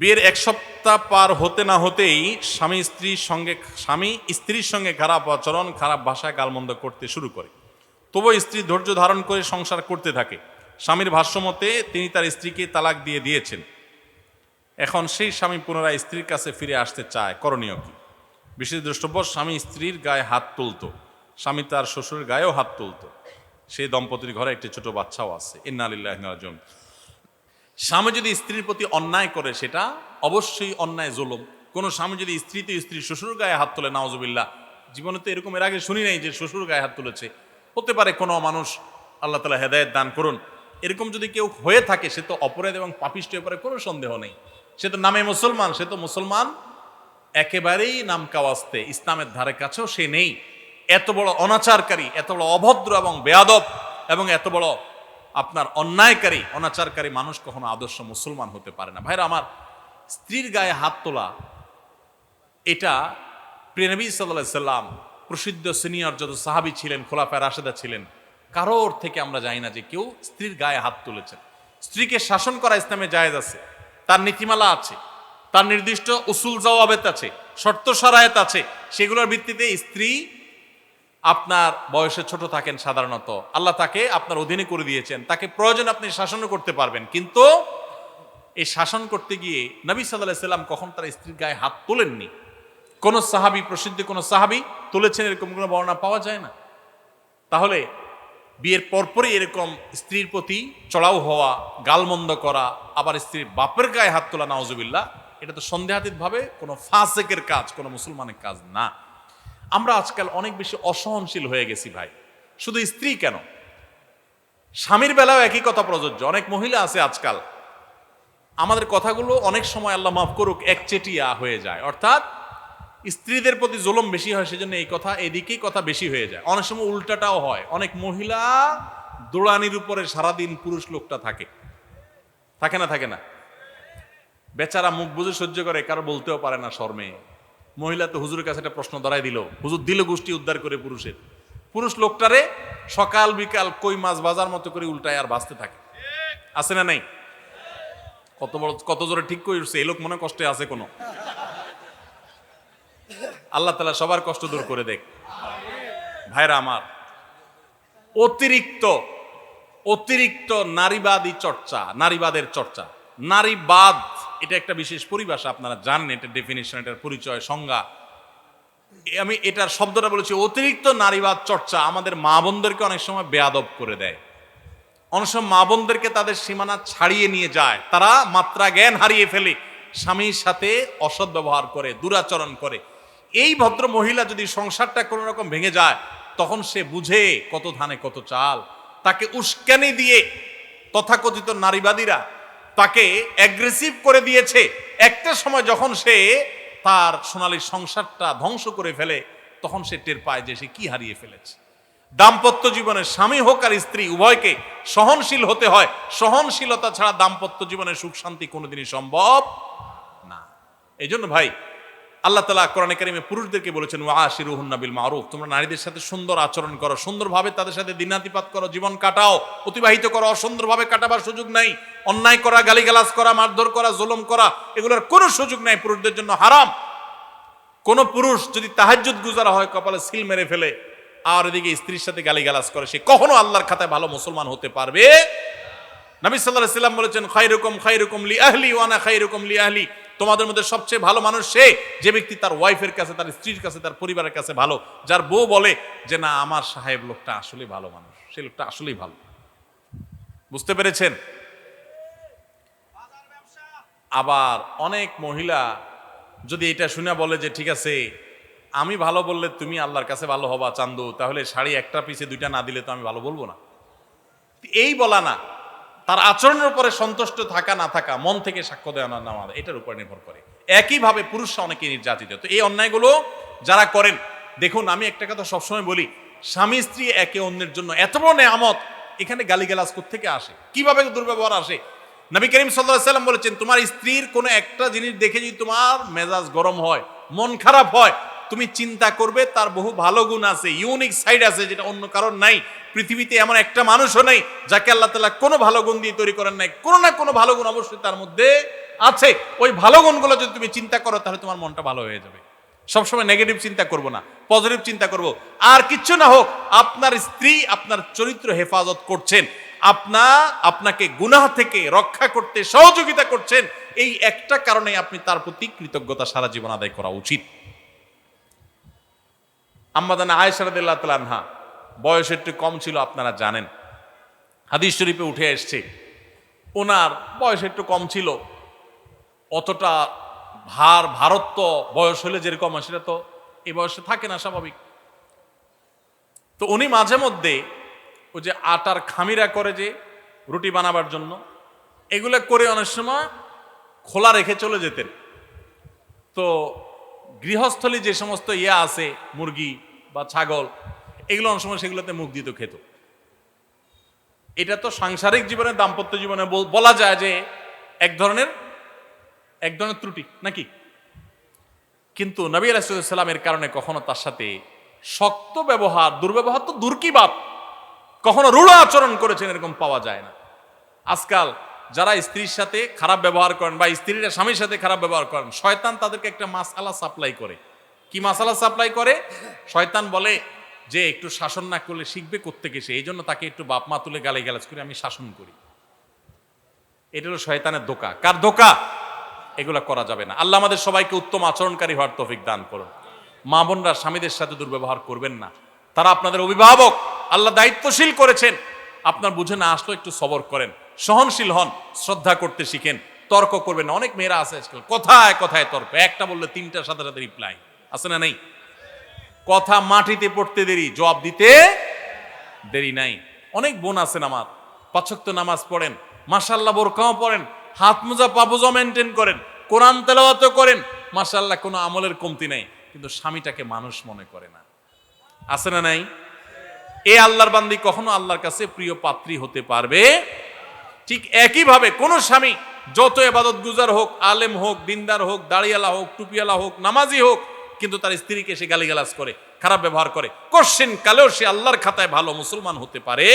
বিয়ের এক সপ্তাহ পার হতে না হতেই স্বামী স্ত্রীর সঙ্গে, স্বামী স্ত্রীর সঙ্গে খারাপ আচরণ, খারাপ ভাষায় গালমন্দ করতে শুরু করে। তবু স্ত্রী ধৈর্য ধারণ করে সংসার করতে থাকে। স্বামীর ভাষ্যমতে তিনি তার স্ত্রীকে তালাক দিয়ে দিয়েছেন। এখন সেই স্বামী পুনরায় স্ত্রীর কাছে ফিরে আসতে চায়। করণীয় কি? বিশেষ দ্রষ্টব্য, স্বামী স্ত্রীর গায়ে হাত তুলতো। স্বামী তার শ্বশুরের গায়েও হাত তুলতো। সেই দম্পতির ঘরে একটি ছোট বাচ্চাও আছে। ইন্নালিল্লাহজন স্বামী যদি স্ত্রীর প্রতি অন্যায় করে, সেটা অবশ্যই অন্যায়, জুলুম। কোনো স্বামী যদি স্ত্রীতে স্ত্রী শ্বশুর গায়ে হাত তোলে নাওজবিল্লা জীবনে তো এরকম, এর আগে শুনি নাই যে শ্বশুর গায়ে হাত তুলেছে। হতে পারে কোনো মানুষ আল্লাহ তালা হেদায়ত দান করুন। এরকম যদি কেউ হয়ে থাকে, সে তো অপরাধ এবং পাপিষ্ট ব্যাপারে কোনো সন্দেহ নেই। সে তো নামে মুসলমান, সে তো মুসলমান একেবারেই নাম কাওয়াস্তে, ইসলামের ধারে কাছেও সে নেই। এত বড় অনাচারকারী, এত বড় অভদ্র এবং বেয়াদব এবং এত বড় আপনার অন্যায়কারী, অনাচারকারী মানুষ কখনো আদর্শ মুসলমান হতে পারে না। ভাইরা, আমার স্ত্রীর গায়ে হাত তোলা, এটা প্রিয়নবী সাল্লাহ সাল্লাম প্রসিদ্ধ সিনিয়র যত সাহাবি ছিলেন খোলাফায় রাশেদা ছিলেন, কারোর থেকে আমরা জানি না যে কেউ স্ত্রীর গায়ে হাত তুলেছেন। স্ত্রীকে শাসন করা ইসলামে জায়েজ আছে, তার নীতিমালা আছে, তার নির্দিষ্ট উসুল জওয়াবেত আছে, শর্ত সারায়ত আছে, সেগুলোর ভিত্তিতে স্ত্রী আপনার বয়সে ছোট থাকেন সাধারণত। আল্লাহ তাকে আপনার অধীনে করে দিয়েছেন। তাকে প্রয়োজন আপনি শাসনও করতে পারবেন। কিন্তু এই শাসন করতে গিয়ে নবী সাল্লাহ সাল্লাম কখন তার স্ত্রীর গায়ে হাত তোলেননি? কোন সাহাবি প্রসিদ্ধ, কোন সাহাবি তুলেছেন এরকম কোনো বর্ণনা পাওয়া যায় না? তাহলে বিয়ের পরপরই এরকম স্ত্রীর প্রতি চড়াও হওয়া, গালমন্দ করা, আবার স্ত্রীর বাপের গায়ে হাত তোলা নাওজুবিল্লা এটা তো সন্দেহাতীতভাবে কোনো ফাসেকের কাজ, কোনো মুসলমানের কাজ না। আমরা আজকাল অনেক বেশি অসহনশীল হয়ে গেছি ভাই। শুধু স্ত্রী কেন? স্বামীর বেলাও একই কথা প্রযোজ্য। অনেক মহিলা আছে আজকাল। আমাদের কথাগুলো অনেক সময় আল্লাহ মাফ করুক একচেটিয়া হয়ে যায়। অর্থাৎ স্ত্রীদের প্রতি জুলুম বেশি হয়, সেজন্য এই কথা এদিকেই কথা বেশি হয়ে যায়। অনেক সময় উল্টাটাও হয়। অনেক মহিলা দোড়ানির উপরে সারাদিন পুরুষ লোকটা থাকে। থাকে না থাকে না? বেচারা মুখ বুঝে সহ্য করে, কারও বলতেও পারে না শর্মে। মহিলা তো হুজুরের কাছে একটা প্রশ্ন দাঁড়াই দিল। হুজুর দিল গোষ্ঠী উদ্ধার করে পুরুষের। পুরুষ লোকটারে সকাল বিকাল কই মাছ বাজার মতো করে উল্টায় আর বাঁচতে থাকে। আছে না নাই? কত বড়, কত জোরে ঠিক করে উঠছে? এই লোক মনে কষ্টে আছে কোনো? আল্লাহ তালা সবার কষ্ট দূর করে দেখ। ভাইরা আমার, অতিরিক্ত অতিরিক্ত নারীবাদী চর্চা, নারীবাদের চর্চা, নারীবাদ এটা একটা বিশেষ পরিভাষা, আপনারা জানেন এটা ডেফিনেশন এটার পরিচয়, সংজ্ঞা। আমি এটার শব্দটা বলেছি, অতিরিক্ত নারীবাদ চর্চা আমাদের মা বোনদেরকে অনেক সময় বেয়াদব করে দেয়। অনেক সময় মা বোনদেরকে তাদের সীমানা ছাড়িয়ে নিয়ে যায়। তারা মাত্রা জ্ঞান হারিয়ে ফেলে, স্বামীর সাথে অসৎ ব্যবহার করে, দুরাচরণ করে। এই ভদ্র মহিলা যদি সংসারটা কোনো রকম ভেঙে যায়, তখন সে বুঝে কত ধানে কত চাল। তাকে উস্কানি দিয়ে তথাকথিত নারীবাদীরা তাকে অ্যাগ্রেসিভ করে দিয়েছে। একটা সময় যখন সে তার সোনালী সংসারটা ধ্বংস করে ফেলে, তখন সে টের পায় যে সে কি হারিয়ে ফেলেছে। দাম্পত্য জীবনে স্বামী হোক আর স্ত্রী, উভয়কে সহনশীল হতে হয়। সহনশীলতা ছাড়া দাম্পত্য জীবনে সুখ শান্তি কোনোদিনই সম্ভব না। এই জন্য ভাই আল্লাহ তালা কোরআন কারিমে পুরুষদেরকে বলেছেন ওয়াশিরুহুন্না বিল মারুফ তোমরা নারীদের সাথে সুন্দর আচরণ করো, সুন্দরভাবে তাদের সাথে দিনাতিপাত করো, জীবন কাটাও, অতিবাহিত করো, অসুন্দরভাবে কাটাবার সুযোগ নাই, অন্যায় করা, গালিগালাজ করা, মারধর করা, জুলুম করা, এগুলোর কোনো সুযোগ নাই, পুরুষদের জন্য হারাম। কোন পুরুষ যদি তাহাজ্জুদ গুজারা হয়, কপালে সিল মেরে ফেলে, আর এদিকে স্ত্রীর সাথে গালিগালাজ করে, সে কখনো আল্লাহর খাতায় ভালো মুসলমান হতে পারবে? নবী সাল্লাহ সাল্লাম বলেছেন খাই রকম খাই রকম লি আহলি ওয়ানা খাই রকম লি আহলি। তোমাদের মধ্যে সবচেয়ে ভালো মানুষ সে যে ব্যক্তি তার ওয়াইফের কাছে, তার স্ত্রীর কাছে, তার পরিবারের কাছে ভালো। যার বউ বলে যে, না, আমার সাহেব লোকটা আসলে ভালো মানুষ। সে লোকটা আসলেই ভালো। বুঝতে পেরেছেন? আবার অনেক মহিলা যদি এটা শুনে বলে যে, ঠিক আছে, আমি ভালো বললে তুমি আল্লাহর কাছে ভালো হবা চান্দু, তাহলে শাড়ি একটা পিছে দুইটা না দিলে তো আমি ভালো বলব না। এই বলা না। তার আচরণের উপরে সন্তুষ্ট থাকা, না থাকা, মন থেকে সাক্ষ্য দেওয়া না নেওয়া, এটার উপর নির্ভর করে। একইভাবে পুরুষরা অনেকে নির্যাতিত। তো এই অন্যায়গুলো যারা করেন, দেখুন, আমি একটা কথা সবসময় বলি, স্বামী, স্ত্রী একে অন্যের জন্য এত বড় নেয়ামত, এখানে গালিগালাজ থেকে আসে? কীভাবে দুর্ব্যবহার আসে? নবী করিম সাল্লাহ সাল্লাম বলেছেন, তোমার স্ত্রীর কোনো একটা জিনিস দেখে যদি তোমার মেজাজ গরম হয়, মন খারাপ হয় তুমি চিন্তা করবে, তার বহু ভালো গুণ আছে ইউনিক সাইড আছে যেটা অন্য কারণ নাই। পৃথিবীতে এমন একটা মানুষও নেই যাকে আল্লাহ তালা কোনো ভালো গুণ দিয়ে তৈরি করেন নাই। কোনো না কোনো ভালো গুণ অবশ্যই তার মধ্যে আছে। ওই ভালো গুণগুলো যদি তুমি চিন্তা করো, তাহলে তোমার মনটা ভালো হয়ে যাবে। সবসময় নেগেটিভ চিন্তা করব না পজিটিভ চিন্তা করব। আর কিচ্ছু না হোক, আপনার স্ত্রী আপনার চরিত্র হেফাজত করছেন, আপনা, আপনাকে গুনাহ থেকে রক্ষা করতে সহযোগিতা করছেন, এই একটা কারণে আপনি তার প্রতি কৃতজ্ঞতা সারা জীবন আদায় করা উচিত। আম্মাদান আয়সারদুল্লাহ তালানহা বয়স একটু কম ছিল, আপনারা জানেন। হাদিস শরীফে উঠে এসছে, ওনার বয়স একটু কম ছিল। অতটা ভার, ভারত্ব বয়স হলে যেরকম সেটা তো এই বয়সে থাকে না স্বাভাবিক। তো উনি মাঝে মধ্যে ওই যে আটার খামিরা করে যে রুটি বানাবার জন্য, এগুলো করে অনেক সময় খোলা রেখে চলে যেতেন। তো গৃহস্থলী যে সমস্ত ইয়া আছে, মুরগি বা ছাগল, এগুলো অনেক সময় সেগুলোতে মুখ দিত খেত। এটা তো সাংসারিক জীবনে, দাম্পত্য জীবনে বলা যায় যে এক ধরনের এক ধরনের ত্রুটি, নাকি? কিন্তু নবী আলাইসাল্লামের কারণে কখনো তার সাথে শক্ত ব্যবহার, দুর্ব্যবহার তো দূর কি বাপ? কখনো রূঢ় আচরণ করেছেন এরকম পাওয়া যায় না। আজকাল যারা স্ত্রীর সাথে খারাপ ব্যবহার করেন বা স্ত্রীরা স্বামীর সাথে খারাপ ব্যবহার করেন, শয়তান তাদেরকে একটা মাসালা সাপ্লাই করে। কি মাসালা সাপ্লাই করে? শয়তান বলে যে একটু শাসন না করলে শিখবে কোত্থেকে সে? এই জন্য তাকে একটু বাপ মা তুলে গালে গালাজ করে আমি শাসন করি। এটা হলো শয়তানের দোকা কার দোকা এগুলা করা যাবে না। আল্লাহ আমাদের সবাইকে উত্তম আচরণকারী হওয়ার তফিক দান করুন। মা বোনরা স্বামীদের সাথে দুর্ব্যবহার করবেন না। তারা আপনাদের অভিভাবক। আল্লাহ দায়িত্বশীল করেছেন। আপনার বুঝে না আসলো একটু সবর করেন। সহনশীল হন, শ্রদ্ধা করতে শিখেন, তর্ক করবেন অনেক মেয়েরা আছে আজকাল, কথায় কথায় তর্ক? একটা বললে তিনটার সাথে সাথে রিপ্লাই আছে না নেই? কথা মাটিতে পড়তে দেরি, জবাব দিতে দেরি নাই। অনেক বোন আছেন আমার, পাঁচক্ত নামাজ পড়েন মাসাল্লাহ বোরকাও পড়েন, হাত মোজা পাবুজা মেনটেন করেন, কোরআন তেলাওয়াত করেন মাসাল্লাহ কোনো আমলের কমতি নাই। কিন্তু স্বামীটাকে মানুষ মনে করে না। আছে না নাই? এ আল্লাহর বান্দি কখনো আল্লাহর কাছে প্রিয় পাত্রী হতে পারবে ঠিক একইভাবে কোন স্বামী যত এবাদত গুজার হোক, আলেম হোক, দিনদার হোক, দাড়িয়ালা হোক টুপিয়ালা হোক, নামাজি হোক, কিন্তু তার স্ত্রীকে সে গালিগালাজ করে, খারাপ ব্যবহার করে। কোশ্চিন কালেও সে আল্লাহর খাতায় ভালো মুসলমান হতে পারে?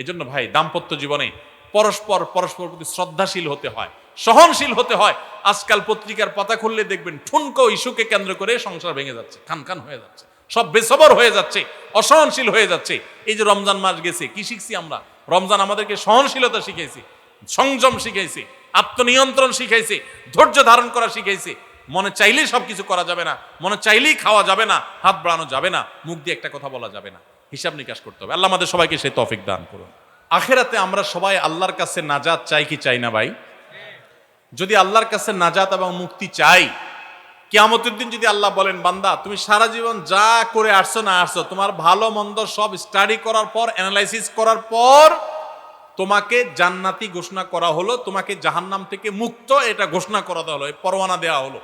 এজন্য ভাই, দাম্পত্য জীবনে পরস্পর পরস্পর প্রতি শ্রদ্ধাশীল হতে হয়, সহনশীল হতে হয়। আজকাল পত্রিকার পাতা খুললে দেখবেন ঠুনকো ইস্যুকে কেন্দ্র করে সংসার ভেঙে যাচ্ছে খান খান হয়ে যাচ্ছে। সব বেসবর হয়ে যাচ্ছে, অসহনশীল হয়ে যাচ্ছে। এই যে রমজান মাস গেছে, কি শিখছি আমরা? রমজান আমাদেরকে সহনশীলতা শিখাইছে, সংযম শিখাইছে, আত্মনিয়ন্ত্রণ শিখাইছে, ধৈর্য ধারণ করা শিখাইছে। মনে চাইলেই সবকিছু করা যাবে না, মনে চাইলেই খাওয়া যাবে না, হাত বাড়ানো যাবে না, মুখ দিয়ে একটা কথা বলা যাবে না। হিসাব নিকাশ করতে হবে। আল্লাহ আমাদের সবাইকে সেই তফিক দান করুন। আখেরাতে আমরা সবাই আল্লাহর কাছে নাজাত চাই কি চাই না ভাই? যদি আল্লাহর কাছে নাজাত এবং মুক্তি চাই কিয়ামতের দিন যদি আল্লাহ বলেন, বান্দা, তুমি সারা জীবন যা করে আসছো না আসছো, তোমার ভালো, মন্দ সব স্টাডি করার পর অ্যানালাইসিস করার পর, তোমাকে জান্নাতি ঘোষণা করা হলো, তোমাকে জাহান্নাম থেকে মুক্ত এটা ঘোষণা করা হলো পরোয়ানা দেওয়া হলো।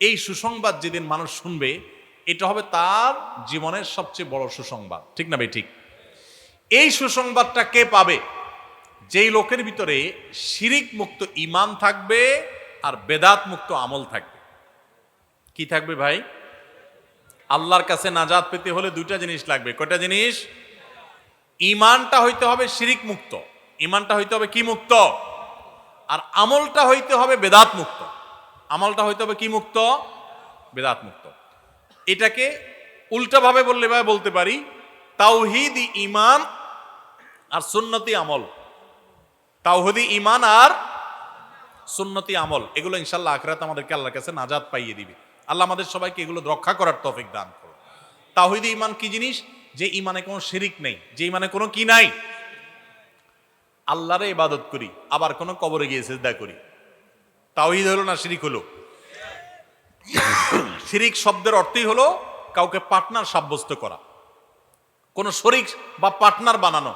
এই সুসংবাদ যেদিন মানুষ শুনবে, এটা হবে তার জীবনের সবচেয়ে বড় সুসংবাদ। ঠিক না ভাই? ঠিক। এই সুসংবাদটা কে পাবে? যেই লোকের ভিতরে শিরিক মুক্ত ইমান থাকবে আর বেদাত মুক্ত আমল থাকবে। কি থাকবে ভাই? আল্লাহর কাছে নাজাত পেতে হলে দুইটা জিনিস লাগবে। কয়টা জিনিস? ইমানটা হইতে হবে শিরিক মুক্ত। ইমানটা হইতে হবে কি মুক্ত? আর আমলটা হইতে হবে বেদাত মুক্ত। আমলটা হইতে হবে কি মুক্ত? বেদাত মুক্ত। এটাকে উল্টাভাবে বললে ভাই বলতে পারি, তাওহিদ ইমান আর সুন্নতি আমল। তাওহিদি ইমান আর সুন্নতি আমল। এগুলো ইনশাল্লাহ আখরাত আমাদেরকে আল্লাহর কাছে নাজাত পাইয়ে দিবে। আল্লাহ আমাদের সবাইকে এগুলো রক্ষা করার তৌফিক দান করুন। তাওহিদি ইমান কি জিনিস? যে ইমানে কোনো শিরিক নেই, যে ইমানে কোনো কি নাই। আল্লাহরে ইবাদত করি, আবার কোনো কবরে গিয়ে সেজদা করি। তাওহিদ হলো না শিরিক হলো? শিরিক শব্দের অর্থই হলো কাউকে পার্টনার সাব্যস্ত করা। কোনো শরিক বা পার্টনার বানানো।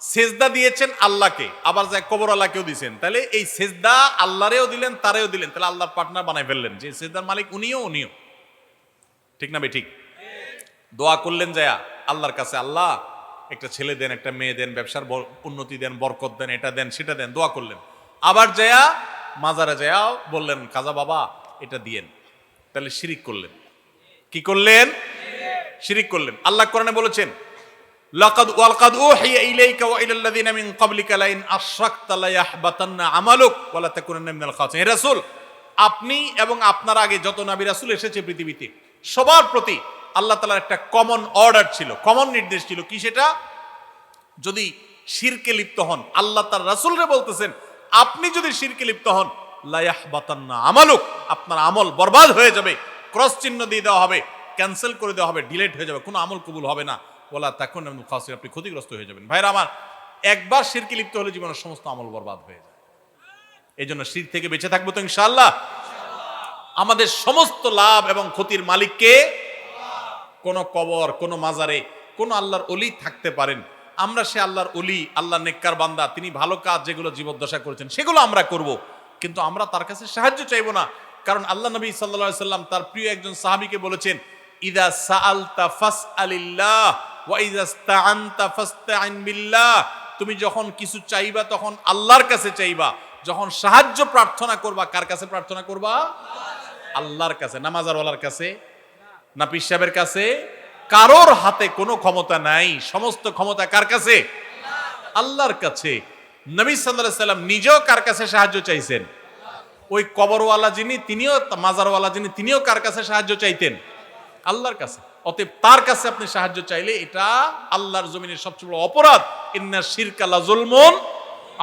সেজদা দিয়েছেন আল্লাহকে, আবার যায় কবর আল্লাহকেও দিয়েছেন তাহলে এই সেজদা আল্লাহরেও দিলেন, তারেও দিলেন। তাহলে আল্লাহর পার্টনার বানাই ফেললেন, যে সেজদার মালিক উনিও উনিও। ঠিক না ঠিক? দোয়া করলেন যায়া, আল্লাহর কাছে আল্লাহ, একটা ছেলে দেন, একটা মেয়ে দেন, ব্যবসার উন্নতি দেন, বরকত দেন, এটা দেন, সেটা দেন, দোয়া করলেন। আবার যায়া, মাজারে যায়া বললেন, কাজা বাবা, এটা দিয়েন। তাহলে শিরিক করলেন। কি করলেন? শিরিক করলেন। আল্লাহ কোরআনে বলেছেন লাকাদ ওয়ালকাদ উহিয়া ইলাইকা ওয়া ইলাল লাযিনা মিন ক্বাবলিকা লাইন আশরাকতা লা আমালুক ওয়া তাকুনান্না মিনাল খাসিরিন। হে রাসূল, আপনি এবং আপনার আগে যত নবী রাসূল এসেছে পৃথিবীতে, সবার প্রতি আল্লাহ তাআলার একটা কমন অর্ডার ছিল কমন নির্দেশ ছিল। কি সেটা? যদি শিরকে লিপ্ত হন, আল্লাহ তার রাসূলরে বলতেছেন, আপনি যদি শিরকে লিপ্ত হন, লায়াহবাতান্না আমালুক, আপনার আমল বরবাদ হয়ে যাবে, ক্রস চিহ্ন দিয়ে দেওয়া হবে, ক্যান্সেল করে দেওয়া হবে, ডিলেট হয়ে যাবে, কোনো আমল কবুল হবে না। বলা তখন খাসির আপনি ক্ষতিগ্রস্ত হয়ে যাবেন। ভাইরা আমার, একবার শিরকে লিপ্ত হলে জীবনের সমস্ত আমল বরবাদ হয়ে যায়। এই জন্য শির থেকে বেঁচে থাকব তো ইনশাআল্লাহ। আমাদের সমস্ত লাভ এবং ক্ষতির মালিককে কোন কবর, কোন মাজারে, কোন আল্লাহর অলি থাকতে পারেন। আমরা সে আল্লাহর অলি আল্লাহ নেককার বান্দা, তিনি ভালো কাজ যেগুলো জীবদ্দশা করেছেন, সেগুলো আমরা করব। কিন্তু আমরা তার কাছে সাহায্য চাইব না। কারণ আল্লাহ নবী সাল্লা সাল্লাম তার প্রিয় একজন সাহাবিকে বলেছেন, ইদা সাআলতা ফাসআলিল্লাহ। ওয়া তুমি যখন কিছু চাইবা তখন আল্লাহর কাছে চাইবা, যখন সাহায্য প্রার্থনা করবা, কার কাছে প্রার্থনা করবা? আল্লাহর কাছে নামাজারওয়ালার কাছে, না সাহেবের কাছে? কারোর হাতে কোনো ক্ষমতা নাই, সমস্ত ক্ষমতা কার কাছে? আল্লাহর কাছে। নবী সাল্লাল্লাহু সাল্লাম নিজেও কার কাছে সাহায্য চাইছেন? ওই কবরওয়ালা যিনি, তিনিও, মাজারওয়ালা যিনি, তিনিও কার কাছে সাহায্য চাইতেন? আল্লাহর কাছে। অতএব তার কাছে আপনি সাহায্য চাইলে এটা আল্লাহর জমিনের সবচেয়ে বড় অপরাধ। ইন্না শিরক আল্লাহ জুলমুন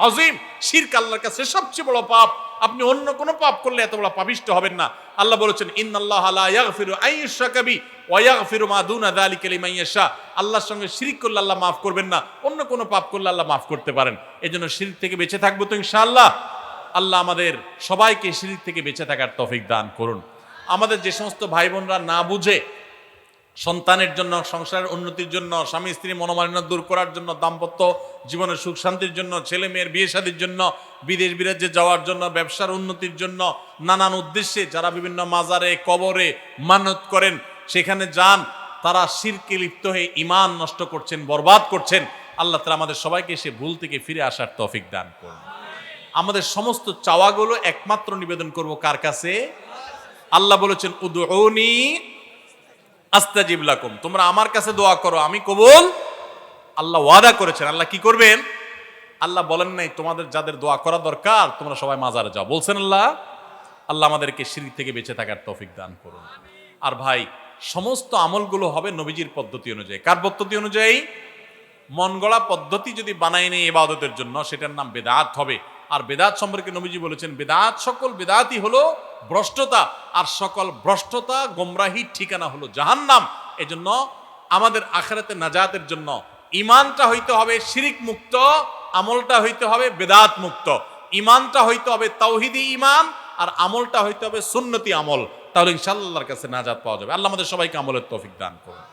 আজিম শিরক আল্লাহর কাছে সবচেয়ে বড় পাপ। আপনি অন্য কোনো পাপ করলে এত বড় পাপিষ্ট হবেন না। আল্লাহ বলেছেন, ইন্নাল্লাহ লা ইয়াগফিরু আইয়ুশরাকা বি ওয়া ইয়াগফিরু মা দুনা যালিকা লিমান ইয়াশা। আল্লাহর সঙ্গে শিরক করলে আল্লাহ মাফ করবেন না। অন্য কোনো পাপ করলে আল্লাহ মাফ করতে পারেন। এজন্য শিরক থেকে বেঁচে থাকব তো ইনশাআল্লাহ। আল্লাহ আমাদের সবাইকে শিরিক থেকে বেঁচে থাকার তৌফিক দান করুন। আমাদের যে সমস্ত ভাই বোনরা না বুঝে সন্তানের জন্য, সংসারের উন্নতির জন্য, স্বামী স্ত্রী মনোমালিন্য দূর করার জন্য, দাম্পত্য জীবনের সুখ শান্তির জন্য, ছেলে মেয়ের বিয়ে শাদির জন্য, বিদেশ বিরাজ্যে যাওয়ার জন্য, ব্যবসার উন্নতির জন্য নানান উদ্দেশ্যে যারা বিভিন্ন মাজারে, কবরে মানত করেন, সেখানে যান, তারা শিরকে লিপ্ত হয়ে ইমান নষ্ট করছেন, বরবাদ করছেন। আল্লাহ তালা আমাদের সবাইকে সে ভুল থেকে ফিরে আসার তৌফিক দান করুন। আমাদের সমস্ত চাওয়াগুলো একমাত্র নিবেদন করব কার কাছে? আল্লাহ বলেছেন উদৌনি আস্তাজিব লাকুম। তোমরা আমার কাছে দোয়া করো, আমি কবুল। আল্লাহ ওয়াদা করেছেন, আল্লাহ কি করবেন? আল্লাহ বলেন নাই, তোমাদের যাদের দোয়া করা দরকার, তোমরা সবাই মাজারে যাও। বলছেন আল্লাহ আল্লাহ আমাদেরকে সিঁড়ি থেকে বেঁচে থাকার তৌফিক দান করুন। আর ভাই, সমস্ত আমলগুলো হবে নবীজির পদ্ধতি অনুযায়ী। কার পদ্ধতি অনুযায়ী? মন গড়া পদ্ধতি যদি বানাই নেই এবাদতের জন্য, সেটার নাম বেদাত হবে। আর বেদাত সম্পর্কে নবীজি বলেছেন, বেদাত সকল বেদাতই হলো ভ্রষ্টতা, আর সকল ভ্রষ্টতা গোমরাহির ঠিকানা হলো জাহান্নাম। এজন্য আমাদের আখেরাতে নাজাতের জন্য ইমানটা হইতে হবে শিরিক মুক্ত, আমলটা হইতে হবে বেদাত মুক্ত। ইমানটা হইতে হবে তাওহিদি ইমান আর আমলটা হইতে হবে সুন্নতি আমল। তাহলে ইনশাল্লাহর কাছে নাজাত পাওয়া যাবে। আল্লাহ আমাদের সবাইকে আমলের তৌফিক দান করুন।